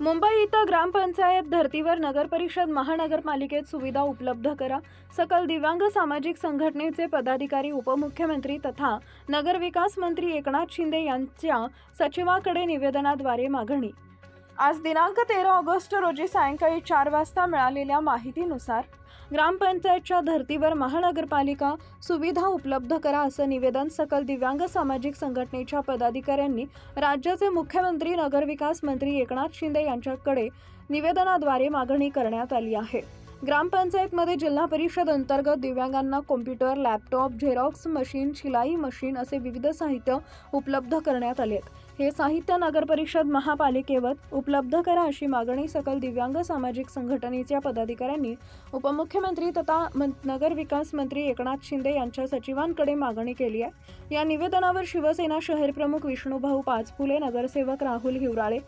मुंबई इथं ग्रामपंचायत धर्तीवर नगरपरिषद महानगरपालिकेत सुविधा उपलब्ध करा. सकल दिव्यांग सामाजिक संघटनेचे पदाधिकारी उपमुख्यमंत्री तथा नगरविकास मंत्री एकनाथ शिंदे यांच्या सचिवाकडे निवेदनाद्वारे मागणी आज दिनांक तेरा ऑगस्ट रोजी सायंकाळी चार वाजता मिळालेल्या माहितीनुसार ग्रामपंचायतच्या धर्तीवर महानगरपालिका सुविधा उपलब्ध करा असं निवेदन सकल दिव्यांग सामाजिक संघटनेच्या पदाधिकाऱ्यांनी राज्याचे मुख्यमंत्री नगरविकास मंत्री एकनाथ शिंदे यांच्याकडे निवेदनाद्वारे मागणी करण्यात आली आहे. ग्रामपंचायतमध्ये जिल्हा परिषद अंतर्गत दिव्यांगांना कॉम्प्युटर लॅपटॉप झेरॉक्स मशीन शिलाई मशीन असे विविध साहित्य उपलब्ध करण्यात आले हे साहित्य नगरपरिषद महापालिकेवर उपलब्ध करा अशी मागणी सकल दिव्यांग सामाजिक संघटनेच्या पदाधिकाऱ्यांनी उपमुख्यमंत्री तथा नगर नगरविकास मंत्री एकनाथ शिंदे यांच्या सचिवांकडे मागणी केली आहे. या निवेदनावर शिवसेना शहर प्रमुख विष्णूभाऊ पाचफुले नगरसेवक राहुल हिवराळे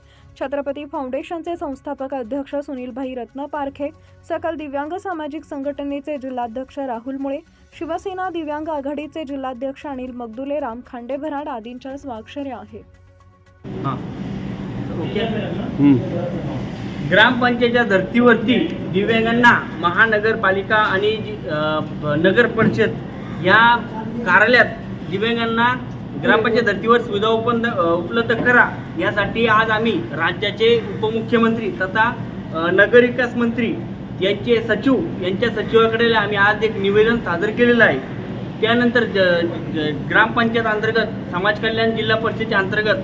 छत्रपती फाउंडेशनचे संस्थापक अध्यक्ष सुनीलभाई रत्न पारखे सकल दिव्यांग सामाजिक संघटनेचे जिल्हाध्यक्ष राहुल मुळे शिवसेना दिव्यांग आघाडीचे जिल्हाध्यक्ष अनिल मगदुले राम खांडेभराड आदींच्या स्वाक्षऱ्या आहेत. हां. ओके. ग्रामपंचायतच्या धर्तीवरती दिव्यांगांना महानगरपालिका आणि नगर परिषद या कार्यालयात दिव्यांगांना ग्रामपंचायत धर्तीवर सुविधा उपलब्ध उपलब्ध करा. यासाठी आज आम्ही राज्याचे उपमुख्यमंत्री तथा नगरविकास मंत्री यांचे सचिव यांच्या सचिवाकडे आम्ही आज एक निवेदन सादर केलेलं आहे. त्यानंतर ज ग्रामपंचायत अंतर्गत समाज कल्याण जिल्हा परिषदेच्या अंतर्गत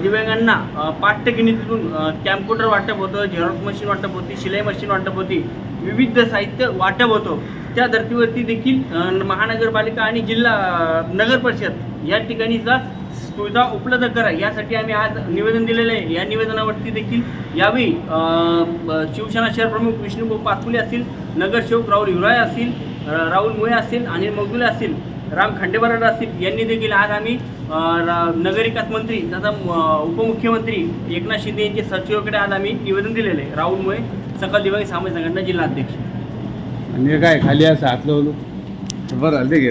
दिव्यांगांना पाच टक्के निधीतून कॅम्प्युटर वाटप होतं झेरॉक्स मशीन वाटप होती शिलाई मशीन वाटप होती विविध साहित्य वाटप होतं. त्या धर्तीवरती देखील महानगरपालिका आणि जिल्हा नगर परिषद या ठिकाणीचा सुविधा उपलब्ध करा. यासाठी आम्ही आज निवेदन दिलेलं आहे. या निवेदनावरती देखील यावेळी शिवसेना शहर प्रमुख विष्णुभाऊ पाचपुले असतील नगरसेवक राहुल हिवराय असतील राहुल मुळे असतील अनिल मगदुले असतील राम खंडेबराड असतील यांनी देखील आज आम्ही नगरविकास मंत्री तथा उपमुख्यमंत्री एकनाथ शिंदे यांचे सचिवाकडे आज आम्ही निवेदन दिलेलं आहे. राहुल मुळे सकल दिवाळी सामाजिक संघटना जिल्हाध्यक्ष. आणि काय खाली असं हातलं बरं घे